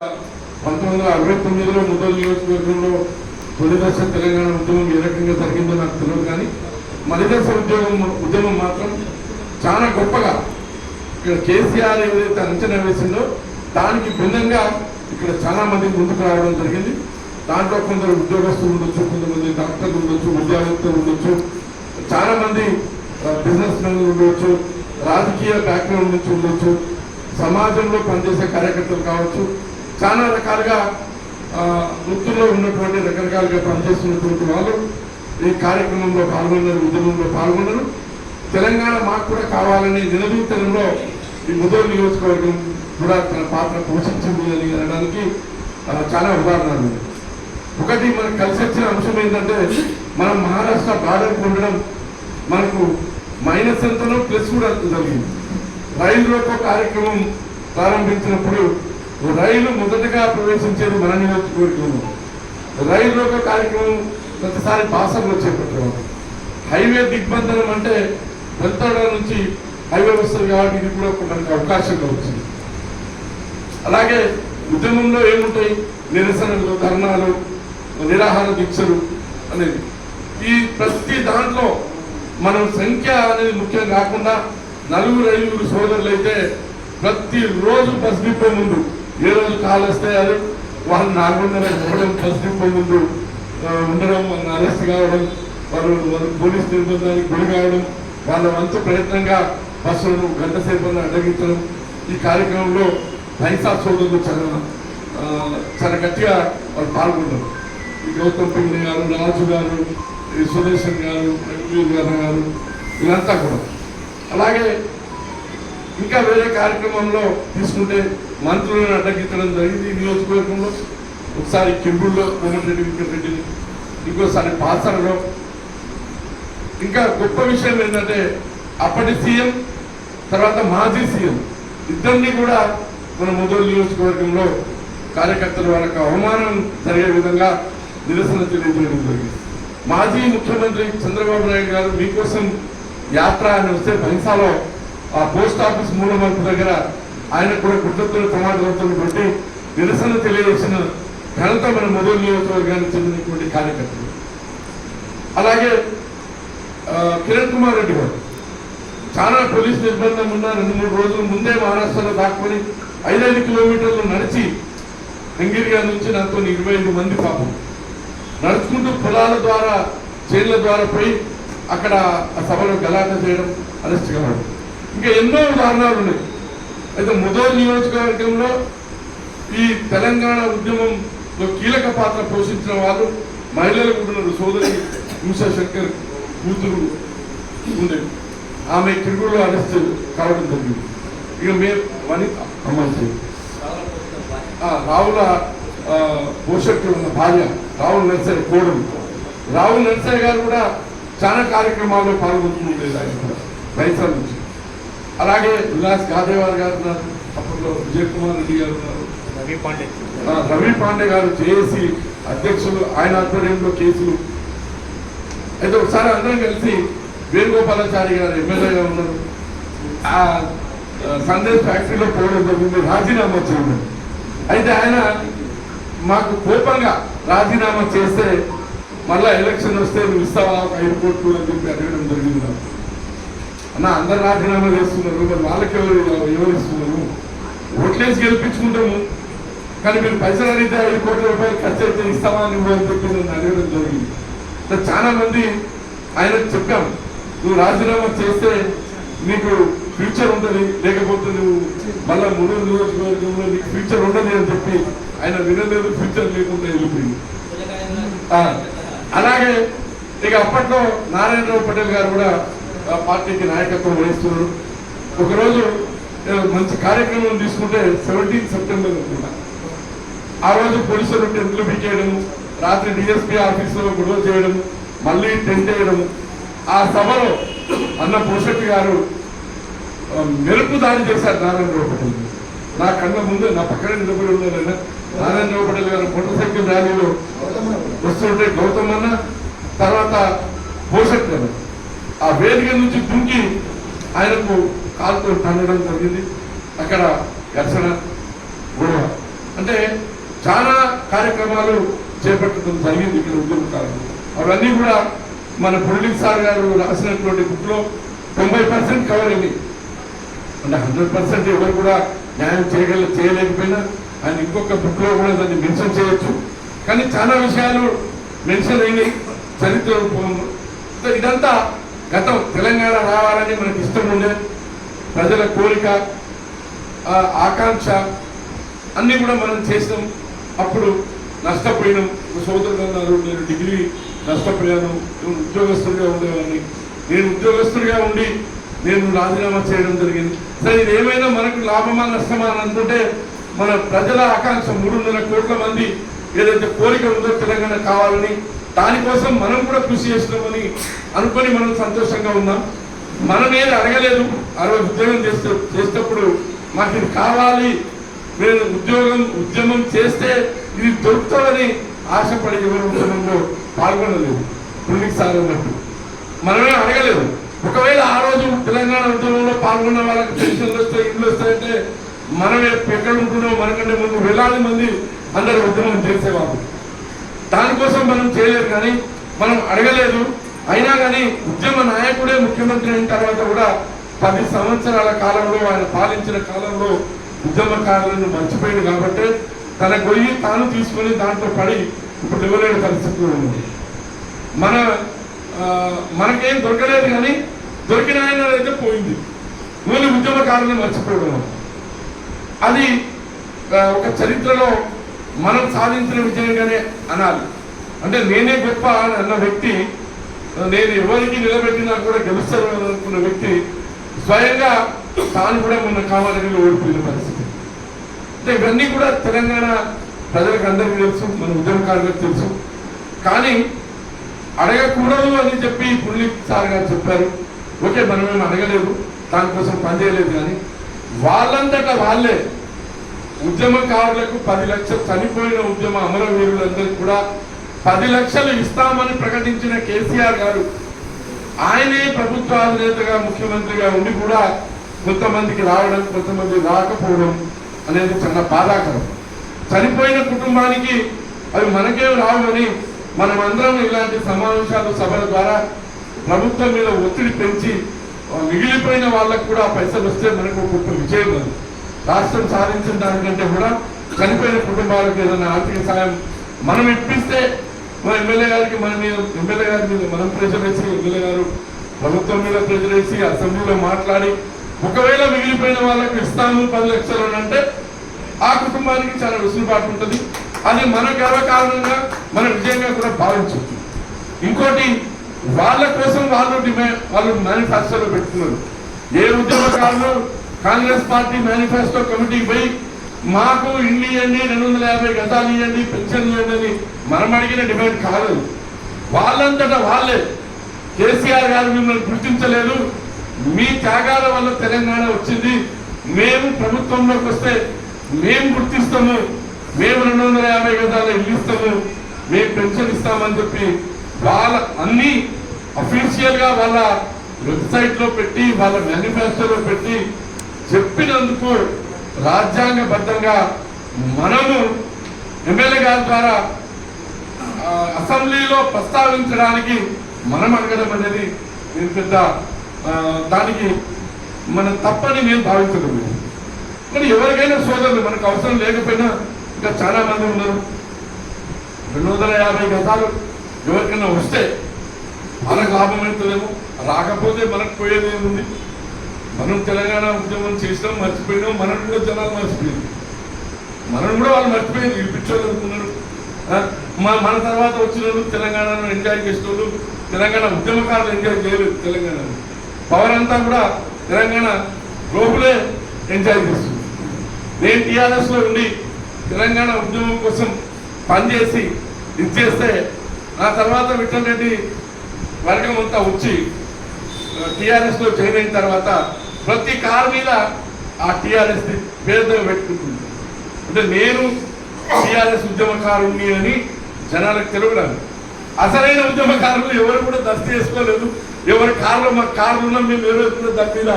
పంతొమ్మిది వందల అరవై తొమ్మిదిలో ముదల్ నియోజకవర్గంలో తొలిదశ తెలంగాణ ఉద్యమం ఏ రకంగా జరిగిందో నాకు తెలియదు కానీ మలిదశ ఉద్యోగం ఉద్యమం మాత్రం చాలా గొప్పగా ఇక్కడ కేసీఆర్ ఏదైతే అంచనా వేసిందో దానికి భిన్నంగా ఇక్కడ చాలా మంది ముందుకు రావడం జరిగింది. దాంట్లో కొందరు ఉద్యోగస్తులు ఉండొచ్చు కొంతమంది డాక్టర్లు ఉండొచ్చు విద్యావేత్తలు ఉండొచ్చు చాలా మంది బిజినెస్ మెన్ ఉండొచ్చు రాజకీయ బ్యాక్గ్రౌండ్ నుంచి ఉండొచ్చు సమాజంలో పనిచేసే కార్యకర్తలు కావచ్చు చాలా రకాలుగా వృత్తుల్లో ఉన్నటువంటి రకరకాలుగా పనిచేస్తున్నటువంటి వాళ్ళు ఈ కార్యక్రమంలో పాల్గొన్నారు ఉద్యమంలో పాల్గొన్నారు తెలంగాణ మాకు కూడా కావాలని నిలదీతనంలో ఈ ముదోలు నియోజకవర్గం కూడా తన పాత్ర పోషించింది అని అనడానికి చాలా ఉదాహరణలు ఉన్నాయి. ఒకటి మనకు కలిసి వచ్చిన అంశం ఏంటంటే మనం మహారాష్ట్ర బార్డర్ ఉండడం మనకు మైనస్ ఎంతనో ప్లస్ కూడా జరిగింది రైలు రోకో కార్యక్రమం ప్రారంభించినప్పుడు రైలు మొదటగా ప్రవేశించేది మన నియోజకవర్గంలో. రైలు ఒక కార్యక్రమం ప్రతిసారి పాసంలో చేపట్టేవారు హైవే దిగ్బంధనం అంటే వెళ్తాడ నుంచి హైవే వస్తుంది కాబట్టి ఇది కూడా మనకి అవకాశంగా వచ్చింది అలాగే ఉద్యమంలో ఏముంటాయి? నిరసనలు ధర్నాలు నిరాహార దీక్షలు అనేది. ఈ ప్రతి దాంట్లో మనం సంఖ్య అనేది ముఖ్యం కాకుండా నలుగురు ఐదుగురు సోదరులు అయితే ప్రతి రోజు బస్ డిపో ముందు ఏ రోజు కాలు వస్తే అది వాళ్ళు నాలుగున్నర ఇవ్వడం బస్ డిపో ముందు ఉండడం వాళ్ళని అరెస్ట్ కావడం వారు వారు పోలీస్ నిర్బంధానికి గురి కావడం వాళ్ళ వంతు ప్రయత్నంగా బస్సులను గంట సేపు అడ్డగించడం ఈ కార్యక్రమంలో పైసా చూడదు చాలా చాలా గట్టిగా వాళ్ళు పాల్గొన్నారు. ఈ గౌతమ్ పిండి గారు రాజు గారు ఈ సుదర్శన్ గారు రఘువీర్ గారు గారు వీళ్ళంతా కూడా. అలాగే ఇంకా వేరే కార్యక్రమంలో తీసుకుంటే మంత్రులను అడ్డగించడం జరిగింది. ఈ నియోజకవర్గంలో ఒకసారి కింబుల్లో కోమటిరెడ్డి వెంకటరెడ్డిని ఇంకోసారి పాసరలో ఇంకా గొప్ప విషయం ఏంటంటే అప్పటి సీఎం తర్వాత మాజీ సీఎం ఇద్దరిని కూడా మన మొదలు నియోజకవర్గంలో కార్యకర్తలు వాళ్ళకి అవమానం జరిగే విధంగా నిరసన తెలియజేయడం జరిగింది. మాజీ ముఖ్యమంత్రి చంద్రబాబు నాయుడు గారు మీకోసం యాత్ర అని వస్తే బైన్సాలో ఆ పోస్ట్ ఆఫీస్ మూలమలుపు దగ్గర ఆయన కూడా గుడ్లతో ప్రమాదవంతున్నటువంటి నిరసన తెలియజేసిన ఘనత మన మొదలు నియోజకవర్గానికి చెందినటువంటి కార్యకర్తలు. అలాగే కిరణ్ కుమార్ రెడ్డి గారు. చాలా పోలీస్ నిర్బంధం ఉన్న రెండు మూడు రోజుల ముందే మహారాష్ట్రలో దాక్కుని ఐదైదు కిలోమీటర్లు నడిచి హంగిరిగా నుంచి నాతో ఇరవై ఐదు మంది పాపం. నడుచుకుంటూ పొలాల ద్వారా చైన్ల ద్వారా పోయి అక్కడ ఆ సభలో గలాట చేయడం అరెస్ట్ కావడం ఇంకా ఎన్నో ఉదాహరణలు ఉన్నాయి. అయితే ముదోల్ నియోజకవర్గంలో ఈ తెలంగాణ ఉద్యమంలో కీలక పాత్ర పోషించిన వాళ్ళు మహిళలు ఉన్నారు సోదరి ఉషాశంకర్ కూతురు ఉంది ఆమె తిరుగులో అరెస్ట్ కావడం జరిగింది. ఇక మేము వనిత అమ్మాయి రావుల ఆ, పోషకులు ఉన్న భార్య రావుల నర్సరి కోడలు. రావుల నర్సరి గారు కూడా చాలా కార్యక్రమాల్లో పాల్గొంటుండే దాని కూడా. రైతుల నుంచి అలాగే విలాస్ గాదేవార్ గారు ఉన్నారు. అప్పట్లో విజయ్ కుమార్ రెడ్డి గారు ఉన్నారు. రవి పాండే. రవి పాండే గారు జేఏసీ అధ్యక్షులు ఆయన ఆధ్వర్యంలో కేసులు. అయితే ఒకసారి అందరం కలిసి వేణుగోపాలాచారి గారు ఎమ్మెల్యేగా ఉన్నారు. ఆ సందేశ్ ఫ్యాక్టరీలో పోవడం జరిగింది. రాజీనామా చేయడం అయితే ఆయన మాకు కోపంగా రాజీనామా చేస్తే మళ్ళా ఎలక్షన్ వస్తే నువ్వు ఇస్తావా? ఒక కోట్లు అని చెప్పి అడగడం జరిగింది నాకు. అన్న అందరు రాజీనామా చేస్తున్నారు మరి వాళ్ళకి ఎవరు ఎవరు ఓట్లేసి గెలిపించుకుంటాము. కానీ మీరు పైసలు అడిగితే ఐదు కోట్ల రూపాయలు ఖర్చు అయితే ఇస్తామా అని చెప్పి నేను అడగడం జరిగింది. చాలా మంది ఆయన చెప్పాము నువ్వు రాజీనామా చేస్తే నీకు ఫ్యూచర్ ఉంటుంది లేకపోతే నువ్వు మళ్ళా మూడు నియోజకవర్గంలో నీకు ఫ్యూచర్ ఉండదు అని చెప్పి ఆయన వినలేదు ఫ్యూచర్ లేకుండా వెళ్ళిపోయింది. ఆ, అలాగే ఇక అప్పట్లో నారాయణరావు పటేల్ గారు కూడా పార్టీకి నాయకత్వం వహిస్తున్నారు. ఒకరోజు మంచి కార్యక్రమం తీసుకుంటే సెవెంటీన్ సెప్టెంబర్ అనుకుంటా. ఆ రోజు పోలీసులు టెంట్లు పీకేయడం రాత్రి డిఎస్పీ ఆఫీసులో గొడవ చేయడం మళ్ళీ టెంట్ వేయడం ఆ సభలో అన్న పోషక్ గారు మెరుపు దాడి చేశారు నారాయణ పటేల్ నా కళ్ళ ముందు నా పక్కన నిలబడి ఉన్నారు నారాయణ నారాయణరావు పటేల్ గారు మోటార్ సైకిల్ ర్యాలీలో వస్తుంటే గౌతమ్ అన్న తర్వాత పోషక్ గారు. ఆ వేదిక నుంచి దుంకి ఆయనకు కాలుతో తన్నడం జరిగింది. అక్కడ ఘర్షణ గొడవ. అంటే చాలా కార్యక్రమాలు చేపట్టడం జరిగింది ఇక్కడ ఉద్యమకారులు అవన్నీ కూడా మన పొలిటిక్స్ సార్ గారు రాసినటువంటి బుక్లో తొంభై పర్సెంట్ కవర్ అయింది. అంటే హండ్రెడ్ పర్సెంట్ ఎవరు కూడా న్యాయం చేయగల చేయలేకపోయినా ఆయన ఇంకొక బుక్లో కూడా దాన్ని మెన్షన్ చేయొచ్చు. కానీ చాలా విషయాలు మెన్షన్ అయినాయి. చరిత్ర రూపంలో. ఇదంతా గతం తెలంగాణ రావాలని మనకి ఇష్టం ఉండే ప్రజల కోరిక ఆకాంక్ష అన్నీ కూడా మనం చేసినాం అప్పుడు నష్టపోయినాం ఒక సోదరుడు అన్నారు నేను డిగ్రీ నష్టపోయాను నేను ఉద్యోగస్తుడిగా ఉండేవాడిని. నేను ఉద్యోగస్తుడిగా ఉండి నేను రాజీనామా చేయడం జరిగింది. సరే ఇది ఏమైనా మనకు లాభమా నష్టమా అని అనుకుంటే మన ప్రజల ఆకాంక్ష మూడున్నర కోట్ల మంది ఏదైతే కోరిక ఉందో తెలంగాణ కావాలని దానికోసం మనం కూడా కృషి చేసినామని అనుకొని మనం సంతోషంగా ఉన్నాం. మనం ఏది అడగలేదు. ఆ రోజు ఉద్యోగం చేస్తే చేసేటప్పుడు మాకు ఇది కావాలి. నేను ఉద్యోగం ఉద్యమం చేస్తే ఇది దొరుకుతుందని ఆశపడి ఎవరు ఉద్యమంలో పాల్గొనలేదు. పుల్లికి అన్నట్టు మనమే అడగలేదు. ఒకవేళ ఆ రోజు తెలంగాణ ఉద్యమంలో పాల్గొన్న వాళ్ళకి పెన్షన్లు వస్తాయి ఇల్లు వస్తాయంటే మనం ఎక్కడ ఉంటున్నాం మనకంటే ముందు వేలాది మంది అందరు ఉద్యమం చేసేవాళ్ళు. దానికోసం మనం చేయలేదు కానీ మనం అడగలేదు. అయినా కానీ ఉద్యమ నాయకుడే ముఖ్యమంత్రి అయిన తర్వాత కూడా పది సంవత్సరాల కాలంలో ఆయన పాలించిన కాలంలో ఉద్యమకారులను మర్చిపోయింది కాబట్టి తన గొయ్యి తాను తీసుకొని దాంట్లో పడి ఇప్పుడు ఇవ్వలేని పరిస్థితిలో ఉంది మన మనకేం దొరకలేదు కానీ దొరికిన ఆయన అయితే పోయింది. ఓన్లీ ఉద్యమకారులను మర్చిపోవడం. అది ఒక చరిత్రలో మనం సాధించిన విజయంగానే అనాలి. అంటే నేనే గొప్ప అన్న వ్యక్తి నేను ఎవరికి నిలబెట్టినా కూడా గెలుస్తాను అనుకున్న వ్యక్తి స్వయంగా తాను కూడా మొన్న కావాలని ఓడిపోయిన పరిస్థితి. అంటే ఇవన్నీ కూడా తెలంగాణ ప్రజలకు అందరికీ తెలుసు మన ఉద్యమకారులకు తెలుసు. కానీ అడగకూడదు అని చెప్పి పుల్లి సార్ గారు చెప్పారు. ఓకే మనమేం అడగలేదు దానికోసం పనిచేయలేదు కానీ వాళ్ళంతటా వాళ్ళే ఉద్యమకారులకు పది లక్షలు చనిపోయిన ఉద్యమ అమరవీరులందరికీ కూడా పది లక్షలు ఇస్తామని ప్రకటించిన కేసీఆర్ గారు ఆయనే ప్రభుత్వ అధినేతగా ముఖ్యమంత్రిగా ఉండి కూడా కొంతమందికి రావడం కొంతమంది రాకపోవడం అనేది చాలా బాధాకరం. చనిపోయిన కుటుంబానికి అవి మనకేం రావని మనం అందరం ఇలాంటి సమావేశాలు సభల ద్వారా ప్రభుత్వం మీద ఒత్తిడి పెంచి మిగిలిపోయిన వాళ్ళకు కూడా పైసలు వస్తే మనకు గొప్ప విజయం అది రాష్ట్రం సాధించిన దానికంటే కూడా చనిపోయిన కుటుంబాలకు ఏదైనా ఆర్థిక సాయం మనం ఇప్పిస్తే మన ఎమ్మెల్యే గారికి మన మీద ఎమ్మెల్యే గారి మీద మనం ప్రెషర్ వేసి ఎమ్మెల్యే గారు ప్రభుత్వం మీద ప్రెషర్ వేసి అసెంబ్లీలో మాట్లాడి ఒకవేళ మిగిలిపోయిన వాళ్ళకి ఇస్తాము పది లక్షలు అని అంటే ఆ కుటుంబానికి చాలా వెసులుబాటు ఉంటుంది. అది మన గర్వకారణంగా మన విజయంగా కూడా భావించవచ్చు. ఇంకోటి వాళ్ళ కోసం వాళ్ళు డిమాండ్ వాళ్ళు మేనిఫెస్టోలో పెట్టుకున్నారు. ఏ ఉద్యోగకారులు కాంగ్రెస్ పార్టీ మేనిఫెస్టో కమిటీకి పోయి మాకు ఇల్లు ఇవ్వండి రెండు వందల యాభై గతాలు ఇవ్వండి పెన్షన్ ఇవ్వండి అని మనం అడిగిన డిమాండ్ కాదు వాళ్ళంతటా వాళ్ళే. కేసీఆర్ గారు మిమ్మల్ని గుర్తించలేదు. మీ త్యాగాల వల్ల తెలంగాణ వచ్చింది. మేము ప్రభుత్వంలోకి వస్తే మేము గుర్తిస్తాము. మేము రెండు వందల యాభై గతాలు ఇల్లు ఇస్తాము. మేము పెన్షన్ ఇస్తామని చెప్పి వాళ్ళ అన్ని అఫీషియల్గా వాళ్ళ వెబ్సైట్లో పెట్టి వాళ్ళ మేనిఫెస్టోలో పెట్టి చెప్పినందుకు రాజ్యాంగబద్ధంగా మనము ఎమ్మెల్యే గారి ద్వారా అసెంబ్లీలో ప్రస్తావించడానికి మనం అడగడం అనేది నేను పెద్ద దానికి మన తప్పని నేను భావించడం కానీ ఎవరికైనా సోదరులు మనకు అవసరం లేకపోయినా ఇంకా చాలా మంది ఉన్నారు. రెండు వందల యాభై గతాలు ఎవరికైనా వస్తే మనకు లాభం అవుతుందేమో రాకపోతే మనకు పోయేది ఏముంది? మనం తెలంగాణ ఉద్యమం చేసినాం మర్చిపోయినాం మనం కూడా జనాలు మర్చిపోయింది మనం కూడా వాళ్ళు మర్చిపోయింది ఈ అనుకున్నారు మన తర్వాత వచ్చిన వాళ్ళు తెలంగాణను ఎంజాయ్ చేసిన వాళ్ళు తెలంగాణ ఉద్యమకారులు ఎంజాయ్ చేయలేదు తెలంగాణను. పవర్ అంతా కూడా తెలంగాణ లోపలే ఎంజాయ్ చేస్తుంది. నేను టీఆర్ఎస్లో ఉండి తెలంగాణ ఉద్యమం కోసం పనిచేసి ఇది చేస్తే ఆ తర్వాత విఠల్ రెడ్డి వర్గం అంతా వచ్చి టీఆర్ఎస్లో జాయిన్ అయిన తర్వాత ప్రతి కారు మీద ఆ టీఆర్ఎస్ పేరుతో పెట్టుకుంటుంది. అంటే నేను టీఆర్ఎస్ ఉద్యమకారుణ్ణి అని జనాలకు తెలుగురాను అసలైన ఉద్యమకారులు ఎవరు కూడా దస్తి చేసుకోలేదు ఎవరి కార్లు మా కార్లు మేము ఎవరు కూడా దాని మీద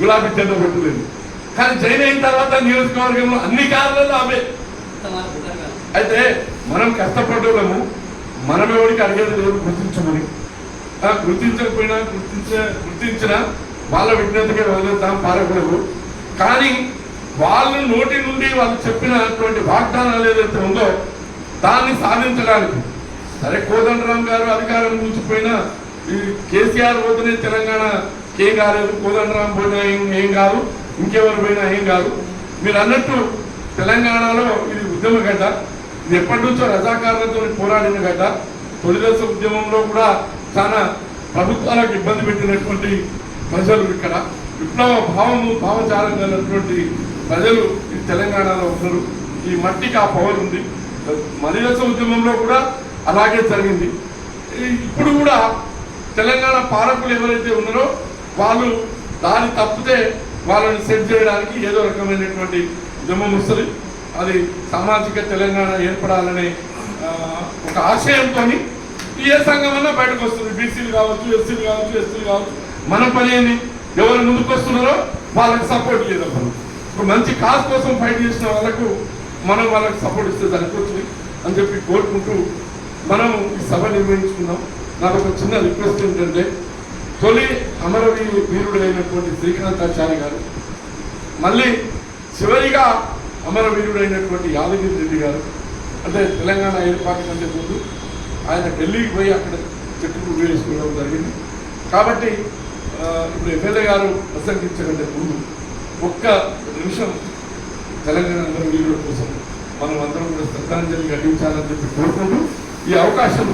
గులాబీ జెండా పెట్టలేదు కానీ జైన్ అయిన తర్వాత నియోజకవర్గంలో అన్ని కార్లలో అవే అయితే మనం కష్టపడ్డోళ్ళము మనం ఎవరికి అడిగేది లేదు గుర్తించమని. గుర్తించకపోయినా గుర్తించ గుర్తించిన వాళ్ళ విజ్ఞతగా వదిలేద్దాం పారకూడదు కానీ వాళ్ళు నోటి నుండి వాళ్ళు చెప్పినటువంటి వాగ్దానాలు ఏదైతే ఉందో దాన్ని సాధించడానికి. సరే కోదండరాం గారు అధికారం ఉంచిపోయినా ఈ కేసీఆర్ పోతేనే తెలంగాణ ఏం కాలేదు. కోదండరాం పోయినా ఏం ఏం కాదు. ఇంకెవరు పోయినా ఏం కాదు. మీరు అన్నట్టు తెలంగాణలో ఇది ఉద్యమ గడ్డ. ఇది ఎప్పటి నుంచో రజాకారులతో పోరాడిన గడ్డ. తొలిదశ ఉద్యమంలో కూడా చాలా ప్రభుత్వాలకు ఇబ్బంది పెట్టినటువంటి ప్రజలు ఇక్కడ విప్లవ భావము భావచారం కలిగినటువంటి ప్రజలు ఈ తెలంగాణలో ఉన్నారు. ఈ మట్టికి ఆ పవర్ ఉంది. మలిదశ ఉద్యమంలో కూడా అలాగే జరిగింది. ఇప్పుడు కూడా తెలంగాణ పాలకులు ఎవరైతే ఉన్నారో వాళ్ళు దారి తప్పితే వాళ్ళని సెట్ చేయడానికి ఏదో రకమైనటువంటి ఉద్యమం వస్తుంది. అది సామాజిక తెలంగాణ ఏర్పడాలనే ఒక ఆశయంతో ఏ సంఘం అన్నా బయటకు వస్తుంది. బీసీలు కావచ్చు ఎస్సీలు కావచ్చు ఎస్సీలు కావచ్చు. మన పని ఏంది ఎవరు ముందుకొస్తున్నారో వాళ్ళకి సపోర్ట్ చేద్దాం మనం ఒక మంచి కాజ్ కోసం ఫైట్ చేసిన వాళ్ళకు మనం వాళ్ళకి సపోర్ట్ ఇస్తే సరిపోతుంది అని చెప్పి కోరుకుంటూ మనం ఈ సభ నిర్వహించుకున్నాం నాకు ఒక చిన్న రిక్వెస్ట్ ఏంటంటే తొలి అమరవీ వీరుడైనటువంటి అయినటువంటి శ్రీకాంతాచారి గారు మళ్ళీ చివరిగా అమరవీరుడైనటువంటి యాదగిరి రెడ్డి గారు అంటే తెలంగాణ ఏర్పాటు కంటే ముందు ఆయన ఢిల్లీకి పోయి అక్కడ చెట్టుకు వేసుకోవడం జరిగింది. కాబట్టి ఇప్పుడు ఎమ్మెల్యే గారు ప్రసంగించకంటే ముందు ఒక్క నిమిషం తెలంగాణ వీరుల కోసం మనం అందరం కూడా శ్రద్ధాంజలి ఘటించాలని చెప్పి కోరుకుంటూ ఈ అవకాశం